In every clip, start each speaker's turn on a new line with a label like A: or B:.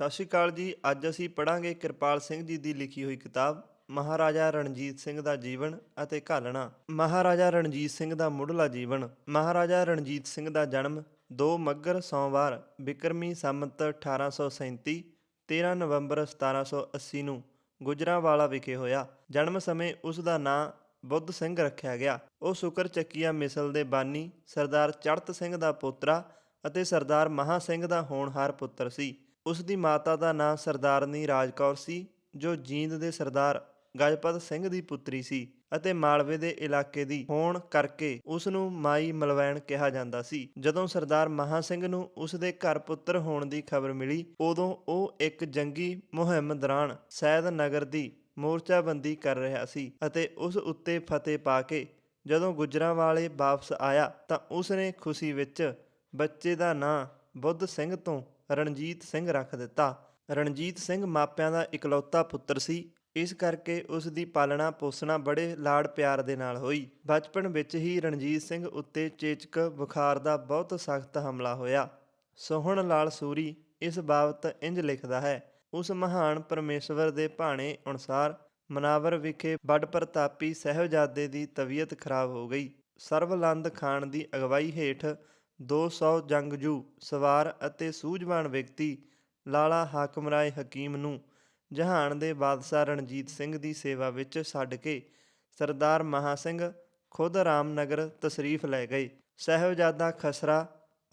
A: ਸਤਿ ਸ਼੍ਰੀ ਅਕਾਲ ਜੀ। ਅੱਜ ਅਸੀਂ ਪੜਾਂਗੇ ਕਿਰਪਾਲ ਸਿੰਘ ਜੀ ਦੀ ਲਿਖੀ ਹੋਈ ਕਿਤਾਬ, ਮਹਾਰਾਜਾ ਰਣਜੀਤ ਸਿੰਘ ਦਾ ਜੀਵਨ ਅਤੇ ਘਾਲਣਾ। ਮਹਾਰਾਜਾ ਰਣਜੀਤ ਸਿੰਘ ਦਾ ਮੁੱਢਲਾ ਜੀਵਨ, ਮਹਾਰਾਜਾ ਰਣਜੀਤ ਸਿੰਘ ਦਾ ਜਨਮ 2 ਮੱਗਰ ਸੋਮਵਾਰ, ਬਿਕਰਮੀ ਸੰਮਤ 1837 13 ਨਵੰਬਰ 1780 ਨੂੰ ਗੁਜਰਾਂਵਾਲਾ ਵਿਖੇ ਹੋਇਆ। ਜਨਮ ਸਮੇਂ ਉਸ ਦਾ ਨਾਂ ਬੁੱਧ ਸਿੰਘ ਰੱਖਿਆ ਗਿਆ। ਉਹ ਸ਼ੁਕਰ ਚੱਕੀਆ ਮਿਸਲ ਦੇ ਬਾਨੀ, ਸਰਦਾਰ ਚੜਤ ਸਿੰਘ ਦਾ ਪੋਤਰਾ ਅਤੇ ਸਰਦਾਰ ਮਹਾ ਸਿੰਘ ਦਾ ਹੋਣਹਾਰ ਪੁੱਤਰ ਸੀ। ਉਸ ਦੀ ਮਾਤਾ ਦਾ ਨਾਂ ਸਰਦਾਰਨੀ ਰਾਜਕੌਰ ਸੀ, ਜੋ ਜੀਂਦ ਦੇ ਸਰਦਾਰ ਗਜਪਤ ਸਿੰਘ ਦੀ ਪੁੱਤਰੀ ਸੀ ਅਤੇ ਮਾਲਵੇ ਦੇ ਇਲਾਕੇ ਦੀ ਹੋਣ ਕਰਕੇ ਉਸ ਨੂੰ ਮਾਈ ਮਲਵੈਣ ਕਿਹਾ ਜਾਂਦਾ ਸੀ। ਜਦੋਂ ਸਰਦਾਰ ਮਹਾ ਸਿੰਘ ਨੂੰ ਉਸ ਦੇ ਘਰ ਪੁੱਤਰ ਹੋਣ ਦੀ ਖਬਰ ਮਿਲੀ, ਉਦੋਂ ਉਹ ਇੱਕ ਜੰਗੀ ਮੁਹਿੰਮ ਦੌਰਾਨ ਸੈਦ ਨਗਰ ਦੀ ਮੋਰਚਾਬੰਦੀ ਕਰ ਰਿਹਾ ਸੀ ਅਤੇ ਉਸ ਉੱਤੇ ਫਤਿਹ ਪਾ ਕੇ ਜਦੋਂ ਗੁਜਰਾਂਵਾਲੇ ਵਾਪਸ ਆਇਆ ਤਾਂ ਉਸ ਨੇ ਖੁਸ਼ੀ ਵਿੱਚ ਬੱਚੇ ਦਾ ਨਾਂ ਬੁੱਧ ਸਿੰਘ ਤੋਂ ਰਣਜੀਤ ਸਿੰਘ ਰੱਖ ਦਿੱਤਾ। ਰਣਜੀਤ ਸਿੰਘ ਮਾਪਿਆਂ ਦਾ ਇਕਲੌਤਾ ਪੁੱਤਰ ਸੀ। ਇਸ ਕਰਕੇ ਉਸ ਦੀ ਪਾਲਣਾ ਪੋਸਣਾ ਬੜੇ ਲਾੜ ਪਿਆਰ ਦੇ ਨਾਲ ਹੋਈ। ਬਚਪਨ ਵਿੱਚ ਹੀ ਰਣਜੀਤ ਸਿੰਘ ਉੱਤੇ ਚੇਚਕ ਬੁਖਾਰ ਦਾ ਬਹੁਤ ਸਖਤ ਹਮਲਾ ਹੋਇਆ। ਸੋਹਣ ਲਾਲ ਸੂਰੀ ਇਸ ਬਾਬਤ ਇੰਜ ਲਿਖਦਾ ਹੈ, ਉਸ ਮਹਾਨ ਪਰਮੇਸ਼ਵਰ ਦੇ ਭਾਣੇ ਅਨੁਸਾਰ ਮਨਾਵਰ ਵਿਖੇ ਵੱਡ ਪ੍ਰਤਾਪੀ ਸਹਿਬਜ਼ਾਦੇ ਦੀ ਤਬੀਅਤ ਖਰਾਬ ਹੋ ਗਈ। ਸਰਵਲੰਦ ਖਾਨ ਦੀ ਅਗਵਾਈ ਹੇਠ 200 ਜੰਗਜੂ, ਸਵਾਰ ਅਤੇ ਸੂਝਵਾਨ ਵਿਅਕਤੀ ਲਾਲਾ ਹਾਕਮ ਰਾਏ ਹਕੀਮ ਨੂੰ ਜਹਾਨ ਦੇ ਬਾਦਸ਼ਾਹ ਰਣਜੀਤ ਸਿੰਘ ਦੀ ਸੇਵਾ ਵਿੱਚ ਛੱਡ ਕੇ ਸਰਦਾਰ ਮਹਾ ਸਿੰਘ ਖੁਦ ਰਾਮਨਗਰ ਤਸ਼ਰੀਫ ਲੈ ਗਏ। ਸਹਿਬਜ਼ਾਦਾ ਖਸਰਾ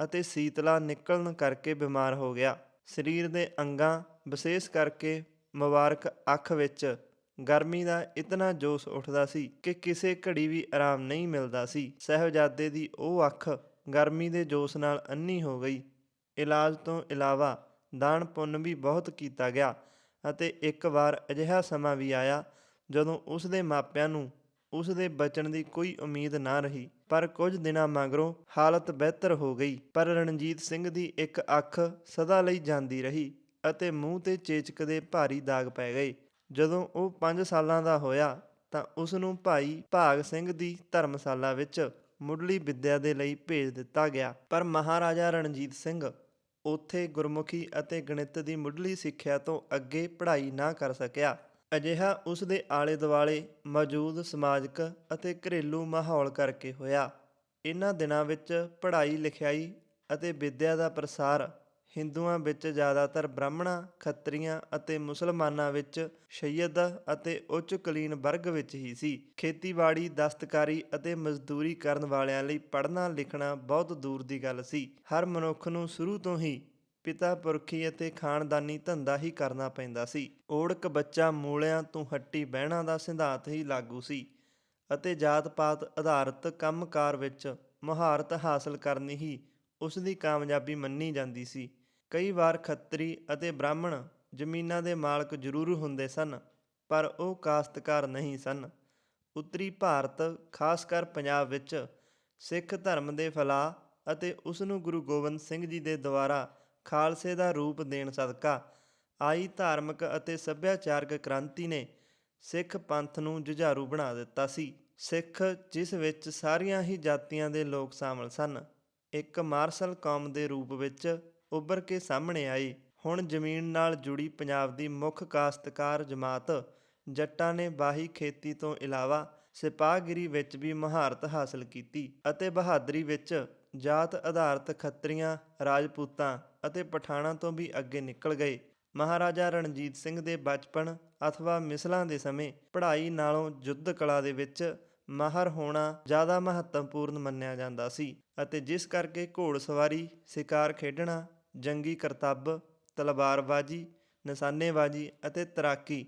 A: ਅਤੇ ਸੀਤਲਾ ਨਿਕਲਣ ਕਰਕੇ ਬਿਮਾਰ ਹੋ ਗਿਆ। ਸਰੀਰ ਦੇ ਅੰਗਾਂ ਵਿਸ਼ੇਸ਼ ਕਰਕੇ ਮੁਬਾਰਕ ਅੱਖ ਵਿੱਚ ਗਰਮੀ ਦਾ ਇਤਨਾ ਜੋਸ਼ ਉੱਠਦਾ ਸੀ ਕਿ ਕਿਸੇ ਘੜੀ ਵੀ ਆਰਾਮ ਨਹੀਂ ਮਿਲਦਾ ਸੀ। ਸਹਿਬਜ਼ਾਦੇ ਦੀ ਉਹ ਅੱਖ ਗਰਮੀ ਦੇ ਜੋਸ਼ ਨਾਲ ਅੰਨੀ ਹੋ ਗਈ। ਇਲਾਜ ਤੋਂ ਇਲਾਵਾ ਦਾਨ ਪੁੰਨ ਵੀ ਬਹੁਤ ਕੀਤਾ ਗਿਆ ਅਤੇ ਇੱਕ ਵਾਰ ਅਜਿਹਾ ਸਮਾਂ ਵੀ ਆਇਆ ਜਦੋਂ ਉਸ ਦੇ ਮਾਪਿਆਂ ਨੂੰ ਉਸ ਦੇ ਬਚਣ ਦੀ ਕੋਈ ਉਮੀਦ ਨਾ ਰਹੀ। ਪਰ ਕੁਝ ਦਿਨਾਂ ਮਗਰੋਂ ਹਾਲਤ ਬਿਹਤਰ ਹੋ ਗਈ। ਪਰ ਰਣਜੀਤ ਸਿੰਘ ਦੀ ਇੱਕ ਅੱਖ ਸਦਾ ਲਈ ਜਾਂਦੀ ਰਹੀ ਅਤੇ ਮੂੰਹ ਤੇ ਚੇਚਕ ਦੇ ਭਾਰੀ ਦਾਗ ਪੈ ਗਏ। ਜਦੋਂ ਉਹ 5 ਸਾਲਾਂ ਦਾ ਹੋਇਆ ਤਾਂ ਉਸ ਨੂੰ ਭਾਈ ਭਾਗ ਸਿੰਘ ਦੀ ਧਰਮਸ਼ਾਲਾ ਵਿੱਚ ਮੁੱਢਲੀ ਵਿੱਦਿਆ ਦੇ ਲਈ ਭੇਜ ਦਿੱਤਾ ਗਿਆ। ਪਰ ਮਹਾਰਾਜਾ ਰਣਜੀਤ ਸਿੰਘ ਉੱਥੇ ਗੁਰਮੁਖੀ ਅਤੇ ਗਣਿਤ ਦੀ ਮੁੱਢਲੀ ਸਿੱਖਿਆ ਤੋਂ ਅੱਗੇ ਪੜ੍ਹਾਈ ਨਾ ਕਰ ਸਕਿਆ। ਅਜਿਹਾ ਉਸ ਦੇ ਆਲੇ ਦੁਆਲੇ ਮੌਜੂਦ ਸਮਾਜਿਕ ਅਤੇ ਘਰੇਲੂ ਮਾਹੌਲ ਕਰਕੇ ਹੋਇਆ। ਇਹਨਾਂ ਦਿਨਾਂ ਵਿੱਚ ਪੜ੍ਹਾਈ ਲਿਖਾਈ ਅਤੇ ਵਿੱਦਿਆ ਦਾ ਪ੍ਰਸਾਰ ਹਿੰਦੂਆਂ ਵਿੱਚ ਜ਼ਿਆਦਾਤਰ ਬ੍ਰਾਹਮਣਾਂ, ਖੱਤਰੀਆਂ ਅਤੇ ਮੁਸਲਮਾਨਾਂ ਵਿੱਚ ਸ਼ੈਯਦ ਅਤੇ ਉੱਚ ਕੁਲੀਨ ਵਰਗ ਵਿੱਚ ਹੀ ਸੀ। ਖੇਤੀਬਾੜੀ, ਦਸਤਕਾਰੀ ਅਤੇ ਮਜ਼ਦੂਰੀ ਕਰਨ ਵਾਲਿਆਂ ਲਈ ਪੜ੍ਹਨਾ ਲਿਖਣਾ ਬਹੁਤ ਦੂਰ ਦੀ ਗੱਲ ਸੀ। ਹਰ ਮਨੁੱਖ ਨੂੰ ਸ਼ੁਰੂ ਤੋਂ ਹੀ ਪਿਤਾ, ਪੁਰਖੀ ਅਤੇ ਖਾਨਦਾਨੀ ਧੰਦਾ ਹੀ ਕਰਨਾ ਪੈਂਦਾ ਸੀ। ਓੜਕ ਬੱਚਾ ਮੂਲਿਆਂ ਤੋਂ ਹੱਟੀ ਬਹਿਣਾ ਦਾ ਸਿਧਾਂਤ ਹੀ ਲਾਗੂ ਸੀ ਅਤੇ ਜਾਤ-ਪਾਤ ਆਧਾਰਿਤ ਕੰਮਕਾਰ ਵਿੱਚ ਮਹਾਰਤ ਹਾਸਲ ਕਰਨੀ ਹੀ ਉਸ ਦੀ ਕਾਮਯਾਬੀ ਮੰਨੀ ਜਾਂਦੀ ਸੀ। ਕਈ ਵਾਰ ਖੱਤਰੀ ਅਤੇ ਬ੍ਰਾਹਮਣ ਜ਼ਮੀਨਾਂ ਦੇ ਮਾਲਕ ਜ਼ਰੂਰ ਹੁੰਦੇ ਸਨ, ਪਰ ਉਹ ਕਾਸ਼ਤਕਾਰ ਨਹੀਂ ਸਨ। ਉੱਤਰੀ ਭਾਰਤ, ਖਾਸ ਕਰ ਪੰਜਾਬ ਵਿੱਚ, ਸਿੱਖ ਧਰਮ ਦੇ ਫੈਲਾਅ ਅਤੇ ਉਸ ਨੂੰ ਗੁਰੂ ਗੋਬਿੰਦ ਸਿੰਘ ਜੀ ਦੇ ਦੁਆਰਾ ਖਾਲਸੇ ਦਾ ਰੂਪ ਦੇਣ ਸਦਕਾ ਆਈ ਧਾਰਮਿਕ ਅਤੇ ਸੱਭਿਆਚਾਰਕ ਕ੍ਰਾਂਤੀ ਨੇ ਸਿੱਖ ਪੰਥ ਨੂੰ ਜੁਝਾਰੂ ਬਣਾ ਦਿੱਤਾ ਸੀ। ਸਿੱਖ, ਜਿਸ ਵਿੱਚ ਸਾਰੀਆਂ ਹੀ ਜਾਤੀਆਂ ਦੇ ਲੋਕ ਸ਼ਾਮਲ ਸਨ, ਇੱਕ ਮਾਰਸ਼ਲ ਕੌਮ ਦੇ ਰੂਪ ਵਿੱਚ ਉੱਭਰ ਕੇ ਸਾਹਮਣੇ ਆਈ। ਹੁਣ ਜ਼ਮੀਨ ਨਾਲ ਜੁੜੀ ਪੰਜਾਬ ਦੀ ਮੁੱਖ ਕਾਸ਼ਤਕਾਰ ਜਮਾਤ ਜੱਟਾਂ ਨੇ ਬਾਹੀ ਖੇਤੀ ਤੋਂ ਇਲਾਵਾ ਸਿਪਾਹਗਿਰੀ ਵਿੱਚ ਵੀ ਮਹਾਰਤ ਹਾਸਲ ਕੀਤੀ ਅਤੇ ਬਹਾਦਰੀ ਵਿੱਚ ਜਾਤ ਆਧਾਰਿਤ ਖੱਤਰੀਆਂ, ਰਾਜਪੂਤਾਂ ਅਤੇ ਪਠਾਣਾਂ ਤੋਂ ਵੀ ਅੱਗੇ ਨਿਕਲ ਗਏ। ਮਹਾਰਾਜਾ ਰਣਜੀਤ ਸਿੰਘ ਦੇ ਬਚਪਨ ਅਥਵਾ ਮਿਸਲਾਂ ਦੇ ਸਮੇਂ ਪੜ੍ਹਾਈ ਨਾਲੋਂ ਯੁੱਧ ਕਲਾ ਦੇ ਵਿੱਚ ਮਾਹਰ ਹੋਣਾ ਜ਼ਿਆਦਾ ਮਹੱਤਵਪੂਰਨ ਮੰਨਿਆ ਜਾਂਦਾ ਸੀ ਅਤੇ ਜਿਸ ਕਰਕੇ ਘੋੜ ਸਵਾਰੀ, ਸ਼ਿਕਾਰ ਖੇਡਣਾ ਜੰਗੀ ਕਰਤੱਬ, ਤਲਵਾਰਬਾਜ਼ੀ, ਨਿਸ਼ਾਨੇਬਾਜ਼ੀ ਅਤੇ ਤੈਰਾਕੀ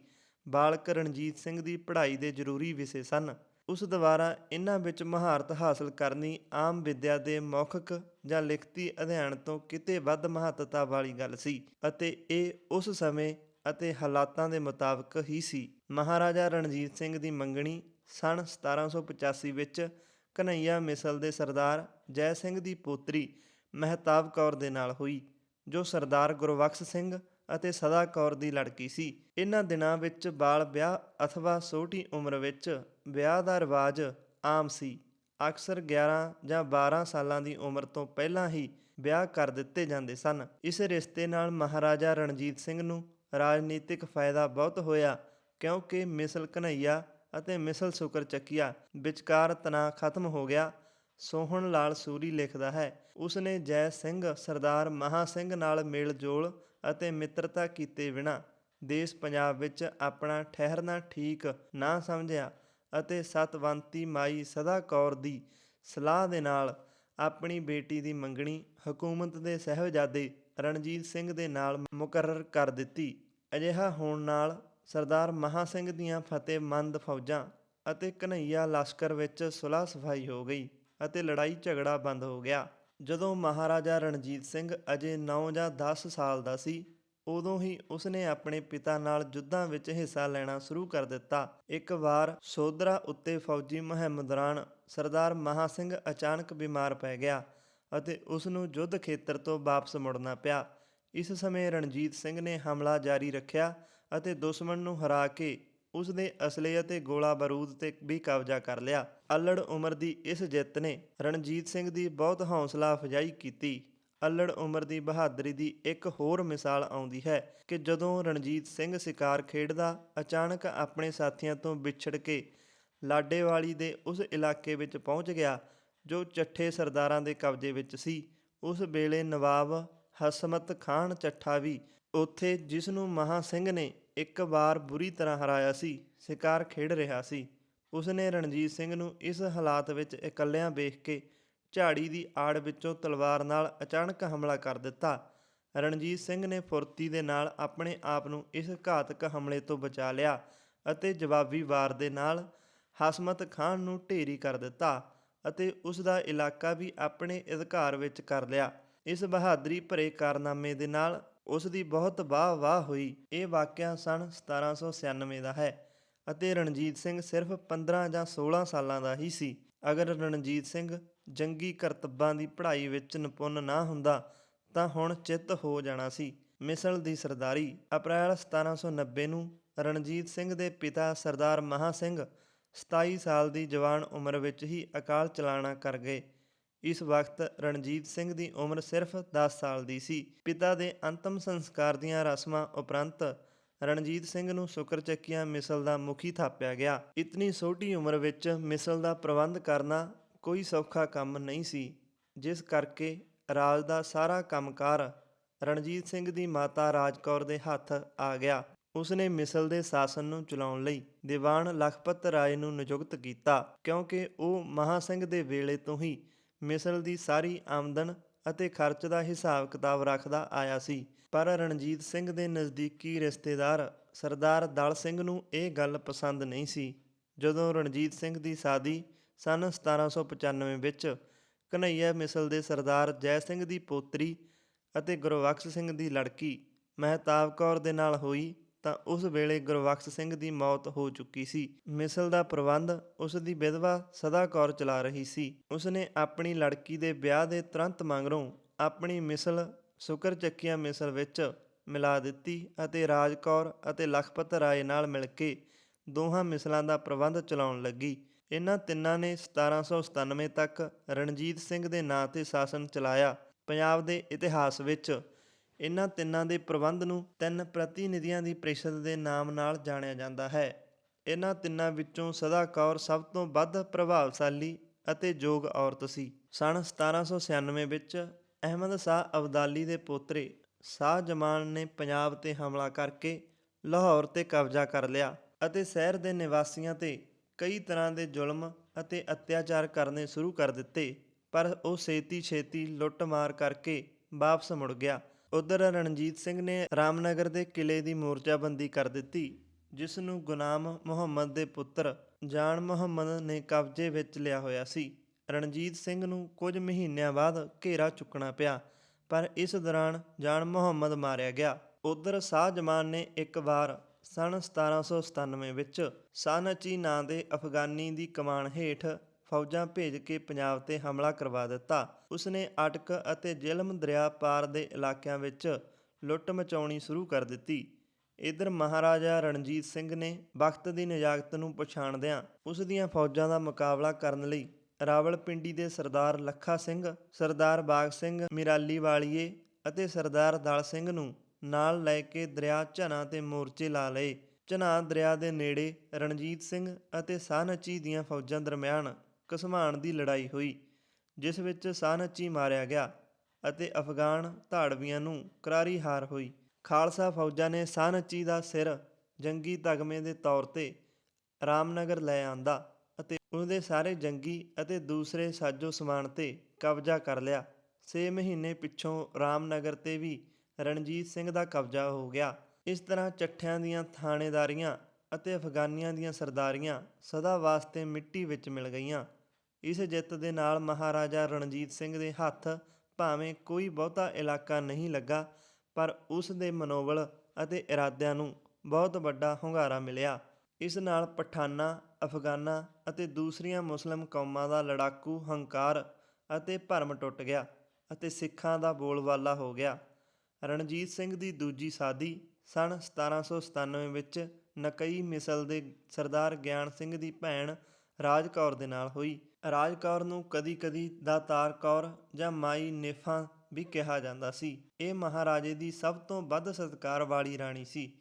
A: ਬਾਲਕ ਰਣਜੀਤ ਸਿੰਘ ਦੀ ਪੜ੍ਹਾਈ ਦੇ ਜ਼ਰੂਰੀ ਵਿਸ਼ੇ ਸਨ। ਉਸ ਦੁਆਰਾ ਇਹਨਾਂ ਵਿੱਚ ਮਹਾਰਤ ਹਾਸਲ ਕਰਨੀ ਆਮ ਵਿੱਦਿਆ ਦੇ ਮੌਖਿਕ ਜਾਂ ਲਿਖਤੀ ਅਧਿਐਨ ਤੋਂ ਕਿਤੇ ਵੱਧ ਮਹੱਤਤਾ ਵਾਲੀ ਗੱਲ ਸੀ ਅਤੇ ਇਹ ਉਸ ਸਮੇਂ ਅਤੇ ਹਾਲਾਤਾਂ ਦੇ ਮੁਤਾਬਕ ਹੀ ਸੀ। ਮਹਾਰਾਜਾ ਰਣਜੀਤ ਸਿੰਘ ਦੀ ਮੰਗਣੀ ਸਨ 1785 ਵਿੱਚ ਕਨਈਆ ਮਿਸਲ ਦੇ ਸਰਦਾਰ ਜੈ ਸਿੰਘ ਦੀ ਪੋਤਰੀ ਮਹਿਤਾਬ ਕੌਰ ਦੇ ਨਾਲ ਹੋਈ। ਜੋ ਸਰਦਾਰ ਗੁਰਬਖਸ਼ ਸਿੰਘ ਅਤੇ ਸਦਾ ਕੌਰ ਦੀ ਲੜਕੀ ਸੀ। ਇਹਨਾਂ ਦਿਨਾਂ ਵਿੱਚ ਬਾਲ ਵਿਆਹ ਅਥਵਾ ਛੋਟੀ ਉਮਰ ਵਿੱਚ ਵਿਆਹ ਦਾ ਰਿਵਾਜ ਆਮ ਸੀ। ਅਕਸਰ 11 ਜਾਂ 12 ਸਾਲਾਂ ਦੀ ਉਮਰ ਤੋਂ ਪਹਿਲਾਂ ਹੀ ਵਿਆਹ ਕਰ ਦਿੱਤੇ ਜਾਂਦੇ ਸਨ। ਇਸ ਰਿਸ਼ਤੇ ਨਾਲ ਮਹਾਰਾਜਾ ਰਣਜੀਤ ਸਿੰਘ ਨੂੰ ਰਾਜਨੀਤਿਕ ਫਾਇਦਾ ਬਹੁਤ ਹੋਇਆ ਕਿਉਂਕਿ ਮਿਸਲ ਕਨਈਆ ਅਤੇ ਮਿਸਲ ਸ਼ੁਕਰ ਚੱਕੀਆ ਵਿਚਕਾਰ ਤਣਾਅ ਖਤਮ ਹੋ ਗਿਆ ਸੋਹਣ ਲਾਲ ਸੂਰੀ ਲਿਖਦਾ ਹੈ। ਉਸਨੇ ਜੈ ਸਿੰਘ, ਸਰਦਾਰ ਮਹਾ ਸਿੰਘ ਨਾਲ ਮੇਲ ਜੋਲ ਅਤੇ ਮਿੱਤਰਤਾ ਕੀਤੇ ਬਿਨਾ ਦੇਸ਼ ਪੰਜਾਬ ਵਿੱਚ ਆਪਣਾ ਠਹਿਰਨਾ ਠੀਕ ਨਾ ਸਮਝਿਆ ਅਤੇ ਸਤਵੰਤੀ ਮਾਈ ਸਦਾ ਕੌਰ ਦੀ ਸਲਾਹ ਦੇ ਨਾਲ ਆਪਣੀ ਬੇਟੀ ਦੀ ਮੰਗਣੀ ਹਕੂਮਤ ਦੇ ਸਹਿਬਜ਼ਾਦੇ ਰਣਜੀਤ ਸਿੰਘ ਦੇ ਨਾਲ ਮੁਕਰਰ ਕਰ ਦਿੱਤੀ। ਅਜਿਹਾ ਹੋਣ ਨਾਲ ਸਰਦਾਰ ਮਹਾ ਸਿੰਘ ਦੀਆਂ ਫਤਿਹਮੰਦ ਫੌਜਾਂ ਅਤੇ ਕਨਈਆ ਲਸ਼ਕਰ ਵਿੱਚ ਸੁਲ੍ਹਾ ਸਫ਼ਾਈ ਹੋ ਗਈ। ਅਤੇ ਲੜਾਈ ਝਗੜਾ ਬੰਦ ਹੋ ਗਿਆ। ਜਦੋਂ ਮਹਾਰਾਜਾ ਰਣਜੀਤ ਸਿੰਘ ਅਜੇ 9 ਜਾਂ 10 ਸਾਲ ਦਾ ਸੀ, ਉਦੋਂ ਹੀ ਉਸਨੇ ਆਪਣੇ ਪਿਤਾ ਨਾਲ ਯੁੱਧਾਂ ਵਿੱਚ ਹਿੱਸਾ ਲੈਣਾ ਸ਼ੁਰੂ ਕਰ ਦਿੱਤਾ। ਇੱਕ ਵਾਰ ਸੋਧਰਾ ਉੱਤੇ ਫੌਜੀ ਮੁਹਿੰਮ ਦੌਰਾਨ ਸਰਦਾਰ ਮਹਾ ਸਿੰਘ ਅਚਾਨਕ ਬਿਮਾਰ ਪੈ ਗਿਆ ਅਤੇ ਉਸ ਨੂੰ ਯੁੱਧ ਖੇਤਰ ਤੋਂ ਵਾਪਸ ਮੁੜਨਾ ਪਿਆ। ਇਸ ਸਮੇਂ ਰਣਜੀਤ ਸਿੰਘ ਨੇ ਹਮਲਾ ਜਾਰੀ ਰੱਖਿਆ ਅਤੇ ਦੁਸ਼ਮਣ ਨੂੰ ਹਰਾ ਕੇ ਉਸ ਦੇ ਅਸਲੇ ਅਤੇ ਗੋਲਾ ਬਾਰੂਦ ਤੇ ਵੀ ਕਬਜ਼ਾ ਕਰ ਲਿਆ। ਅਲੜ ਉਮਰ ਦੀ ਇਸ ਜਿੱਤ ਨੇ ਰਣਜੀਤ ਸਿੰਘ ਦੀ ਬਹੁਤ ਹੌਸਲਾ ਅਫਜ਼ਾਈ ਕੀਤੀ। ਅਲੜ ਉਮਰ ਦੀ ਬਹਾਦਰੀ ਦੀ ਇੱਕ ਹੋਰ ਮਿਸਾਲ ਆਉਂਦੀ ਹੈ ਕਿ ਜਦੋਂ ਰਣਜੀਤ ਸਿੰਘ ਸ਼ਿਕਾਰ ਖੇਡਦਾ, ਅਚਾਨਕ ਆਪਣੇ ਸਾਥੀਆਂ ਤੋਂ ਵਿਛੜ ਕੇ ਲਾਡੇਵਾਲੀ ਦੇ ਉਸ ਇਲਾਕੇ ਵਿੱਚ ਪਹੁੰਚ ਗਿਆ, ਜੋ ਚੱਠੇ ਸਰਦਾਰਾਂ ਦੇ ਕਬਜ਼ੇ ਵਿੱਚ ਸੀ। ਉਸ ਵੇਲੇ ਨਵਾਬ ਹਸਮਤ ਖਾਨ ਚੱਠਾ ਵੀ ਉੱਥੇ, ਜਿਸ ਨੂੰ ਮਹਾ ਸਿੰਘ ਨੇ ਇੱਕ ਵਾਰ ਬੁਰੀ ਤਰ੍ਹਾਂ ਹਰਾਇਆ ਸੀ, ਸ਼ਿਕਾਰ ਖੇਡ ਰਿਹਾ ਸੀ। ਉਸਨੇ ਰਣਜੀਤ ਸਿੰਘ ਨੂੰ ਇਸ ਹਾਲਾਤ ਵਿੱਚ ਇਕੱਲਿਆਂ ਵੇਖ ਕੇ ਝਾੜੀ ਦੀ ਆੜ ਵਿੱਚੋਂ ਤਲਵਾਰ ਨਾਲ ਅਚਾਨਕ ਹਮਲਾ ਕਰ ਦਿੱਤਾ। ਰਣਜੀਤ ਸਿੰਘ ਨੇ ਫੁਰਤੀ ਦੇ ਨਾਲ ਆਪਣੇ ਆਪ ਨੂੰ ਇਸ ਘਾਤਕ ਹਮਲੇ ਤੋਂ ਬਚਾ ਲਿਆ ਅਤੇ ਜਵਾਬੀ ਵਾਰ ਦੇ ਨਾਲ ਹਸਮਤ ਖਾਨ ਨੂੰ ਢੇਰੀ ਕਰ ਦਿੱਤਾ ਅਤੇ ਉਸ ਦਾ ਇਲਾਕਾ ਵੀ ਆਪਣੇ ਅਧਿਕਾਰ ਵਿੱਚ ਕਰ ਲਿਆ। ਇਸ ਬਹਾਦਰੀ ਭਰੇ ਕਾਰਨਾਮੇ ਦੇ ਨਾਲ ਉਸ ਦੀ ਬਹੁਤ ਵਾਹ ਵਾਹ ਹੋਈ। ਇਹ ਵਾਕਿਆ ਸਨ 1796 ਦਾ ਹੈ ਅਤੇ ਰਣਜੀਤ ਸਿੰਘ ਸਿਰਫ 15 ਜਾਂ 16 ਸਾਲਾਂ ਦਾ ਹੀ ਸੀ। ਅਗਰ ਰਣਜੀਤ ਸਿੰਘ ਜੰਗੀ ਕਰਤੱਬਾਂ ਦੀ ਪੜ੍ਹਾਈ ਵਿੱਚ ਨਿਪੁੰਨ ਨਾ ਹੁੰਦਾ, ਤਾਂ ਹੁਣ ਚਿੱਤ ਹੋ ਜਾਣਾ ਸੀ। ਮਿਸਲ ਦੀ ਸਰਦਾਰੀ ਅਪ੍ਰੈਲ 1790 ਨੂੰ ਰਣਜੀਤ ਸਿੰਘ ਦੇ ਪਿਤਾ ਸਰਦਾਰ ਮਹਾ ਸਿੰਘ 27 ਸਾਲ ਦੀ ਜਵਾਨ ਉਮਰ ਵਿੱਚ ਹੀ ਅਕਾਲ ਚਲਾਣਾ ਕਰ ਗਏ। ਇਸ ਵਕਤ ਰਣਜੀਤ ਸਿੰਘ ਦੀ ਉਮਰ ਸਿਰਫ 10 ਸਾਲ ਦੀ ਸੀ। ਪਿਤਾ ਦੇ ਅੰਤਮ ਸੰਸਕਾਰ ਦੀਆਂ ਰਸਮਾਂ ਉਪਰੰਤ ਰਣਜੀਤ ਸਿੰਘ ਨੂੰ ਸ਼ੁਕਰ ਚੱਕੀਆਂ ਮਿਸਲ ਦਾ ਮੁਖੀ ਥਾਪਿਆ ਗਿਆ। ਇਤਨੀ ਛੋਟੀ ਉਮਰ ਵਿੱਚ ਮਿਸਲ ਦਾ ਪ੍ਰਬੰਧ ਕਰਨਾ ਕੋਈ ਸੌਖਾ ਕੰਮ ਨਹੀਂ ਸੀ, ਜਿਸ ਕਰਕੇ ਰਾਜ ਦਾ ਸਾਰਾ ਕੰਮਕਾਰ ਰਣਜੀਤ ਸਿੰਘ ਦੀ ਮਾਤਾ ਰਾਜਕੌਰ ਦੇ ਹੱਥ ਆ ਗਿਆ। ਉਸਨੇ ਮਿਸਲ ਦੇ ਸ਼ਾਸਨ ਨੂੰ ਚਲਾਉਣ ਲਈ ਦੀਵਾਨ ਲਖਪਤ ਰਾਏ ਨੂੰ ਨਿਯੁਕਤ ਕੀਤਾ, ਕਿਉਂਕਿ ਉਹ ਮਹਾ ਸਿੰਘ ਦੇ ਵੇਲੇ ਤੋਂ ਹੀ ਮਿਸਲ ਦੀ ਸਾਰੀ ਆਮਦਨ ਅਤੇ ਖਰਚ ਦਾ ਹਿਸਾਬ ਕਿਤਾਬ ਰੱਖਦਾ ਆਇਆ ਸੀ। ਪਰ ਰਣਜੀਤ ਸਿੰਘ ਦੇ ਨਜ਼ਦੀਕੀ ਰਿਸ਼ਤੇਦਾਰ ਸਰਦਾਰ ਦਲ ਸਿੰਘ ਨੂੰ ਇਹ ਗੱਲ ਪਸੰਦ ਨਹੀਂ ਸੀ। ਜਦੋਂ ਰਣਜੀਤ ਸਿੰਘ ਦੀ ਸਾਦੀ ਸਨ 1795 ਵਿੱਚ ਕਨਈਆ ਮਿਸਲ ਦੇ ਸਰਦਾਰ ਜੈ ਸਿੰਘ ਦੀ ਪੋਤਰੀ ਅਤੇ ਗੁਰਬਖਸ਼ ਸਿੰਘ ਦੀ ਲੜਕੀ ਮਹਿਤਾਬ ਕੌਰ ਦੇ ਨਾਲ ਹੋਈ ਤਾਂ ਉਸ ਵੇਲੇ ਗੁਰਬਖਸ਼ ਸਿੰਘ ਦੀ ਮੌਤ ਹੋ ਚੁੱਕੀ ਸੀ। ਮਿਸਲ ਦਾ ਪ੍ਰਬੰਧ ਉਸ ਦੀ ਵਿਧਵਾ ਸਦਾ ਕੌਰ ਚਲਾ ਰਹੀ ਸੀ। ਉਸਨੇ ਆਪਣੀ ਲੜਕੀ ਦੇ ਵਿਆਹ ਦੇ ਤੁਰੰਤ ਮਗਰੋਂ ਆਪਣੀ ਮਿਸਲ, ਸ਼ੁਕਰ ਚੱਕੀਆਂ ਮਿਸਲ ਵਿੱਚ ਮਿਲਾ ਦਿੱਤੀ ਅਤੇ ਰਾਜ ਕੌਰ ਅਤੇ ਲਖਪਤ ਰਾਏ ਨਾਲ ਮਿਲ ਕੇ ਦੋਹਾਂ ਮਿਸਲਾਂ ਦਾ ਪ੍ਰਬੰਧ ਚਲਾਉਣ ਲੱਗੀ। ਇਹਨਾਂ ਤਿੰਨਾਂ ਨੇ 1797 ਤੱਕ ਰਣਜੀਤ ਸਿੰਘ ਦੇ ਨਾਂ ਤੇ ਸ਼ਾਸਨ ਚਲਾਇਆ। ਪੰਜਾਬ ਦੇ ਇਤਿਹਾਸ ਵਿੱਚ ਇਹਨਾਂ ਤਿੰਨਾਂ ਦੇ ਪ੍ਰਬੰਧ ਨੂੰ ਤਿੰਨ ਪ੍ਰਤੀਨਿਧੀਆਂ ਦੀ ਪ੍ਰੀਸ਼ਦ ਦੇ ਨਾਮ ਨਾਲ ਜਾਣਿਆ ਜਾਂਦਾ ਹੈ। ਇਹਨਾਂ ਤਿੰਨਾਂ ਵਿੱਚੋਂ ਸਦਾ ਕੌਰ ਸਭ ਤੋਂ ਵੱਧ ਪ੍ਰਭਾਵਸ਼ਾਲੀ ਅਤੇ ਯੋਗ ਔਰਤ ਸੀ। ਸਨ 1796 ਵਿੱਚ ਅਹਿਮਦ ਸ਼ਾਹ ਅਬਦਾਲੀ ਦੇ ਪੋਤਰੇ ਸ਼ਾਹ ਜਮਾਨ ਨੇ ਪੰਜਾਬ ਤੇ ਹਮਲਾ ਕਰਕੇ ਲਾਹੌਰ ਤੇ ਕਬਜ਼ਾ ਕਰ ਲਿਆ ਅਤੇ ਸ਼ਹਿਰ ਦੇ ਨਿਵਾਸੀਆਂ ਤੇ ਕਈ ਤਰ੍ਹਾਂ ਦੇ ਜ਼ੁਲਮ ਅਤੇ ਅਤਿਆਚਾਰ ਕਰਨੇ ਸ਼ੁਰੂ ਕਰ ਦਿੱਤੇ, ਪਰ ਉਹ ਛੇਤੀ ਛੇਤੀ ਲੁੱਟ-ਮਾਰ ਕਰਕੇ ਵਾਪਸ ਮੁੜ ਗਿਆ। ਉਧਰ ਰਣਜੀਤ ਸਿੰਘ ਨੇ ਰਾਮਨਗਰ ਦੇ ਕਿਲੇ ਦੀ ਮੋਰਚਾਬੰਦੀ ਕਰ ਦਿੱਤੀ, ਜਿਸ ਨੂੰ ਗੁਲਾਮ ਮੁਹੰਮਦ ਦੇ ਪੁੱਤਰ ਜਾਨ ਮੁਹੰਮਦ ਨੇ ਕਬਜ਼ੇ ਵਿੱਚ ਲਿਆ ਹੋਇਆ ਸੀ। ਰਣਜੀਤ ਸਿੰਘ ਨੂੰ ਕੁਝ ਮਹੀਨਿਆਂ ਬਾਅਦ ਘੇਰਾ ਚੁੱਕਣਾ ਪਿਆ, ਪਰ ਇਸ ਦੌਰਾਨ ਜਾਨ ਮੁਹੰਮਦ ਮਾਰਿਆ ਗਿਆ। ਉਧਰ ਸ਼ਾਹ ਜਮਾਨ ਨੇ ਇੱਕ ਵਾਰ ਸਨ 1797 ਵਿੱਚ, ਸਾਨਚੀ ਨਾਂ ਦੇ ਅਫਗਾਨੀ ਦੀ ਕਮਾਨ ਹੇਠ ਫੌਜਾਂ ਭੇਜ ਕੇ ਪੰਜਾਬ ਤੇ ਹਮਲਾ ਕਰਵਾ ਦਿੱਤਾ। ਉਸਨੇ ਅਟਕ ਅਤੇ ਜਿਲਮ ਦਰਿਆ ਪਾਰ ਦੇ ਇਲਾਕਿਆਂ ਵਿੱਚ ਲੁੱਟ ਮਚਾਉਣੀ ਸ਼ੁਰੂ ਕਰ ਦਿੱਤੀ। ਇਧਰ ਮਹਾਰਾਜਾ ਰਣਜੀਤ ਸਿੰਘ ਨੇ ਵਕਤ ਦੀ ਨਜਾਕਤ ਨੂੰ ਪਛਾਣਦਿਆਂ ਉਸ ਦੀਆਂ ਫੌਜਾਂ ਦਾ ਮੁਕਾਬਲਾ ਕਰਨ ਲਈ ਰਾਵਲਪਿੰਡੀ ਦੇ ਸਰਦਾਰ ਲੱਖਾ ਸਿੰਘ, ਸਰਦਾਰ ਬਾਗ ਸਿੰਘ ਮਿਰਾਲੀ ਵਾਲੀਏ ਅਤੇ ਸਰਦਾਰ ਦਲ ਸਿੰਘ ਨੂੰ ਨਾਲ ਲੈ ਕੇ ਦਰਿਆ ਝਨਾ ਤੇ ਮੋਰਚੇ ਲਾ ਲਏ। ਝਨਾ ਦਰਿਆ ਦੇ ਨੇੜੇ ਰਣਜੀਤ ਸਿੰਘ ਅਤੇ ਸਾਹਨਚੀ ਦੀਆਂ ਫੌਜਾਂ ਦਰਮਿਆਨ ਘਸਮਾਣ ਦੀ ਲੜਾਈ ਹੋਈ, ਜਿਸ ਵਿੱਚ ਸਾਹਨਚੀ ਮਾਰਿਆ ਗਿਆ ਅਤੇ ਅਫਗਾਨ ਧਾੜਵੀਆਂ ਨੂੰ ਕਰਾਰੀ ਹਾਰ ਹੋਈ। ਖਾਲਸਾ ਫੌਜਾਂ ਨੇ ਸਾਹਨਚੀ ਦਾ ਸਿਰ ਜੰਗੀ ਤਗਮੇ ਦੇ ਤੌਰ ਤੇ ਰਾਮਨਗਰ ਲੈ ਆਂਦਾ ਅਤੇ ਉਹਦੇ ਸਾਰੇ ਜੰਗੀ ਅਤੇ ਦੂਸਰੇ ਸਾਜੋ ਸਮਾਨ ਤੇ ਕਬਜ਼ਾ ਕਰ ਲਿਆ। 6 ਮਹੀਨੇ ਪਿੱਛੋਂ ਰਾਮਨਗਰ ਤੇ ਵੀ ਰਣਜੀਤ ਸਿੰਘ ਦਾ ਕਬਜ਼ਾ ਹੋ ਗਿਆ। ਇਸ ਤਰ੍ਹਾਂ ਚੱਠਿਆਂ ਦੀਆਂ ਥਾਣੇਦਾਰੀਆਂ ਅਤੇ ਅਫਗਾਨੀਆਂ ਦੀਆਂ ਸਰਦਾਰੀਆਂ ਸਦਾ ਵਾਸਤੇ ਮਿੱਟੀ ਵਿੱਚ ਮਿਲ ਗਈਆਂ। ਇਸ ਜਿੱਤ ਦੇ ਨਾਲ ਮਹਾਰਾਜਾ ਰਣਜੀਤ ਸਿੰਘ ਦੇ ਹੱਥ ਭਾਵੇਂ ਕੋਈ ਬਹੁਤਾ ਇਲਾਕਾ ਨਹੀਂ ਲੱਗਾ, ਪਰ ਉਸ ਦੇ ਮਨੋਬਲ ਅਤੇ ਇਰਾਦਿਆਂ ਨੂੰ ਬਹੁਤ ਵੱਡਾ ਹੁੰਗਾਰਾ ਮਿਲਿਆ। ਇਸ ਨਾਲ ਪਠਾਨਾ, ਅਫਗਾਨਾ ਅਤੇ ਦੂਸਰੀਆਂ ਮੁਸਲਮ ਕੌਮਾਂ ਦਾ ਲੜਾਕੂ ਹੰਕਾਰ ਅਤੇ ਭਰਮ ਟੁੱਟ ਗਿਆ ਅਤੇ ਸਿੱਖਾਂ ਦਾ ਬੋਲਬਾਲਾ ਹੋ ਗਿਆ। ਰਣਜੀਤ ਸਿੰਘ ਦੀ ਦੂਜੀ ਸਾਦੀ ਸਨ 1797 ਵਿੱਚ ਨਕਈ ਮਿਸਲ ਦੇ ਸਰਦਾਰ ਗਿਆਨ ਸਿੰਘ ਦੀ ਭੈਣ ਰਾਜ ਕੌਰ ਦੇ ਨਾਲ ਹੋਈ। ਰਾਜ ਕੌਰ ਨੂੰ ਕਦੀ-ਕਦੀ ਦਾਤਾਰ ਕੌਰ ਜਾਂ ਮਾਈ ਨੇਫਾ ਵੀ ਕਿਹਾ ਜਾਂਦਾ ਸੀ। ਇਹ ਮਹਾਰਾਜੇ ਦੀ ਸਭ ਤੋਂ ਵੱਧ ਸਤਿਕਾਰ ਵਾਲੀ ਰਾਣੀ ਸੀ।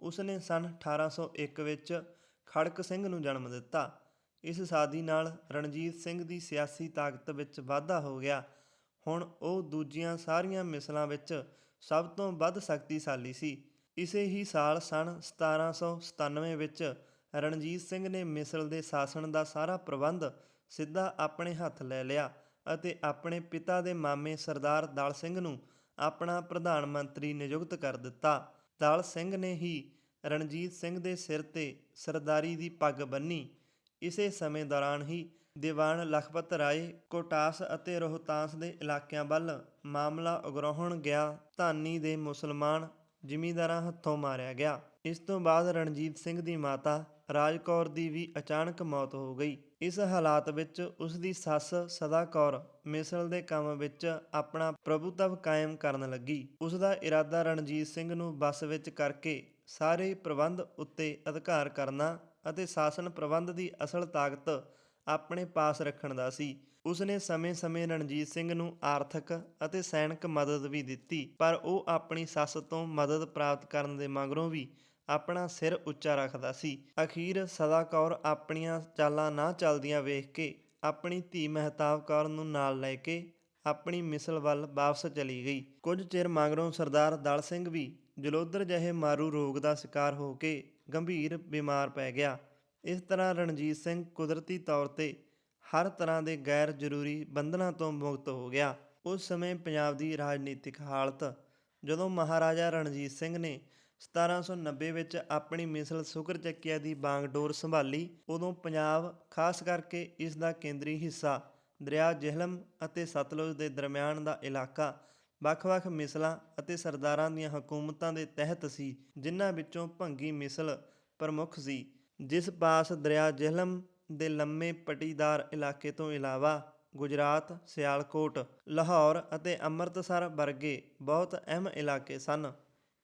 A: ਉਸਨੇ ਸਨ 1801 ਵਿੱਚ ਖੜਕ ਸਿੰਘ ਨੂੰ ਜਨਮ ਦਿੱਤਾ। ਇਸ ਸਾਦੀ ਨਾਲ ਰਣਜੀਤ ਸਿੰਘ ਦੀ ਸਿਆਸੀ ਤਾਕਤ ਵਿੱਚ ਵਾਧਾ ਹੋ ਗਿਆ। ਹੁਣ ਉਹ ਦੂਜੀਆਂ ਸਾਰੀਆਂ ਮਿਸਲਾਂ ਵਿੱਚ ਸਭ ਤੋਂ ਵੱਧ ਸ਼ਕਤੀਸ਼ਾਲੀ ਸੀ। ਇਸੇ ਹੀ ਸਾਲ ਸਨ 1797 ਵਿੱਚ ਰਣਜੀਤ ਸਿੰਘ ਨੇ ਮਿਸਲ ਦੇ ਸ਼ਾਸਨ ਦਾ ਸਾਰਾ ਪ੍ਰਬੰਧ ਸਿੱਧਾ ਆਪਣੇ ਹੱਥ ਲੈ ਲਿਆ ਅਤੇ ਆਪਣੇ ਪਿਤਾ ਦੇ ਮਾਮੇ ਸਰਦਾਰ ਦਲ ਸਿੰਘ ਨੂੰ ਆਪਣਾ ਪ੍ਰਧਾਨ ਮੰਤਰੀ ਨਿਯੁਕਤ ਕਰ ਦਿੱਤਾ। ਦਲ ਸਿੰਘ ਨੇ ਹੀ ਰਣਜੀਤ ਸਿੰਘ ਦੇ ਸਿਰ ਤੇ ਸਰਦਾਰੀ ਦੀ ਪੱਗ ਬੰਨੀ ਇਸੇ ਸਮੇਂ ਦੌਰਾਨ ਹੀ ਦੀਵਾਨ ਲਖਪਤ ਰਾਏ, ਕੋਟਾਸ ਅਤੇ ਰੋਹਤਾਸ ਦੇ ਇਲਾਕਿਆਂ ਵੱਲ ਮਾਮਲਾ ਉਗਰਾਹੁਣ ਗਿਆ। ਧਾਨੀ ਦੇ ਮੁਸਲਮਾਨ ਜ਼ਿਮੀਂਦਾਰਾਂ ਹੱਥੋਂ ਮਾਰਿਆ ਗਿਆ। ਇਸ ਤੋਂ ਬਾਅਦ ਰਣਜੀਤ ਸਿੰਘ ਦੀ ਮਾਤਾ ਰਾਜ ਕੌਰ ਦੀ ਵੀ ਅਚਾਨਕ ਮੌਤ ਹੋ ਗਈ। ਇਸ ਹਾਲਾਤ ਵਿੱਚ ਉਸ ਦੀ ਸੱਸ ਸਦਾ ਕੌਰ ਮਿਸਲ ਦੇ ਕੰਮ ਵਿੱਚ ਆਪਣਾ ਪ੍ਰਭੂਤਵ ਕਾਇਮ ਕਰਨ ਲੱਗੀ। ਉਸ ਦਾ ਇਰਾਦਾ ਰਣਜੀਤ ਸਿੰਘ ਨੂੰ ਬਸ ਵਿੱਚ ਕਰਕੇ ਸਾਰੇ ਪ੍ਰਬੰਧ ਉੱਤੇ ਅਧਿਕਾਰ ਕਰਨਾ ਅਤੇ ਸ਼ਾਸਨ ਪ੍ਰਬੰਧ ਦੀ ਅਸਲ ਤਾਕਤ ਆਪਣੇ ਪਾਸ ਰੱਖਣ ਦਾ ਸੀ। ਉਸਨੇ ਸਮੇਂ-ਸਮੇਂ ਰਣਜੀਤ ਸਿੰਘ ਨੂੰ ਆਰਥਿਕ ਅਤੇ ਸੈਨਿਕ ਮਦਦ ਵੀ ਦਿੱਤੀ, ਪਰ ਉਹ ਆਪਣੀ ਸੱਸ ਤੋਂ ਮਦਦ ਪ੍ਰਾਪਤ ਕਰਨ ਦੇ ਮਗਰੋਂ ਵੀ ਆਪਣਾ ਸਿਰ ਉੱਚਾ ਰੱਖਦਾ ਸੀ। ਅਖੀਰ ਸਦਾ ਕੌਰ ਆਪਣੀਆਂ ਚਾਲਾਂ ਨਾ ਚੱਲਦੀਆਂ ਵੇਖ ਕੇ ਆਪਣੀ ਧੀ ਮਹਿਤਾਬ ਕੌਰ ਨੂੰ ਨਾਲ ਲੈ ਕੇ ਆਪਣੀ ਮਿਸਲ ਵੱਲ ਵਾਪਸ ਚਲੀ ਗਈ। ਕੁਝ ਚਿਰ ਮਗਰੋਂ ਸਰਦਾਰ ਦਲ ਸਿੰਘ ਵੀ ਜਲੋਦਰ ਜਿਹੇ ਮਾਰੂ ਰੋਗ ਦਾ ਸ਼ਿਕਾਰ ਹੋ ਕੇ ਗੰਭੀਰ ਬਿਮਾਰ ਪੈ ਗਿਆ। ਇਸ ਤਰ੍ਹਾਂ ਰਣਜੀਤ ਸਿੰਘ ਕੁਦਰਤੀ ਤੌਰ ਤੇ ਹਰ ਤਰ੍ਹਾਂ ਦੇ ਗੈਰ ਜ਼ਰੂਰੀ ਬੰਧਨਾਂ ਤੋਂ ਮੁਕਤ ਹੋ ਗਿਆ। ਉਸ ਸਮੇਂ ਪੰਜਾਬ ਦੀ ਰਾਜਨੀਤਿਕ ਹਾਲਤ ਜਦੋਂ ਮਹਾਰਾਜਾ ਰਣਜੀਤ ਸਿੰਘ ਨੇ 1790 ਵਿੱਚ ਆਪਣੀ ਮਿਸਲ ਸੁਕਰ ਚੱਕੀਆ ਦੀ ਬਾਗਡੋਰ ਸੰਭਾਲੀ। ਉਦੋਂ ਪੰਜਾਬ, ਖਾਸ ਕਰਕੇ ਇਸ ਦਾ ਕੇਂਦਰੀ ਹਿੱਸਾ, ਦਰਿਆ ਜਿਹਲਮ ਅਤੇ ਸਤਲੁਜ ਦੇ ਦਰਮਿਆਨ ਦਾ ਇਲਾਕਾ, ਵੱਖ-ਵੱਖ ਮਿਸਲਾਂ ਅਤੇ ਸਰਦਾਰਾਂ ਦੀਆਂ ਹਕੂਮਤਾਂ ਦੇ ਤਹਿਤ ਸੀ, ਜਿਨ੍ਹਾਂ ਵਿੱਚੋਂ ਭੰਗੀ ਮਿਸਲ ਪ੍ਰਮੁੱਖ ਸੀ। ਜਿਸ ਪਾਸ ਦਰਿਆ ਜਿਹਲਮ ਦੇ ਲੰਮੇ ਪਟੀਦਾਰ ਇਲਾਕੇ ਤੋਂ ਇਲਾਵਾ ਗੁਜਰਾਤ, ਸਿਆਲਕੋਟ, ਲਾਹੌਰ ਅਤੇ ਅੰਮ੍ਰਿਤਸਰ ਵਰਗੇ ਬਹੁਤ ਅਹਿਮ ਇਲਾਕੇ ਸਨ।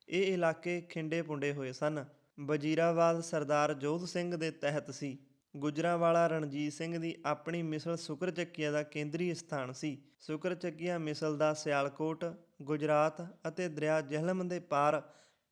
A: ਇਹ ਇਲਾਕੇ ਖਿੰਡੇ ਪੁੰਡੇ ਹੋਏ ਸਨ। ਵਜ਼ੀਰਾਬਾਦ ਸਰਦਾਰ ਜੋਧ ਸਿੰਘ ਦੇ ਤਹਿਤ ਸੀ। ਗੁਜਰਾਵਾਲਾ ਰਣਜੀਤ ਸਿੰਘ ਦੀ ਆਪਣੀ ਮਿਸਲ ਸੁਕਰ ਚੱਕੀਆ ਦਾ ਕੇਂਦਰੀ ਸਥਾਨ ਸੀ। ਸੁਕਰ ਚੱਕੀਆ ਮਿਸਲ ਦਾ ਸਿਆਲਕੋਟ, ਗੁਜਰਾਤ ਅਤੇ ਦਰਿਆ ਜਹਲਮ ਦੇ ਪਾਰ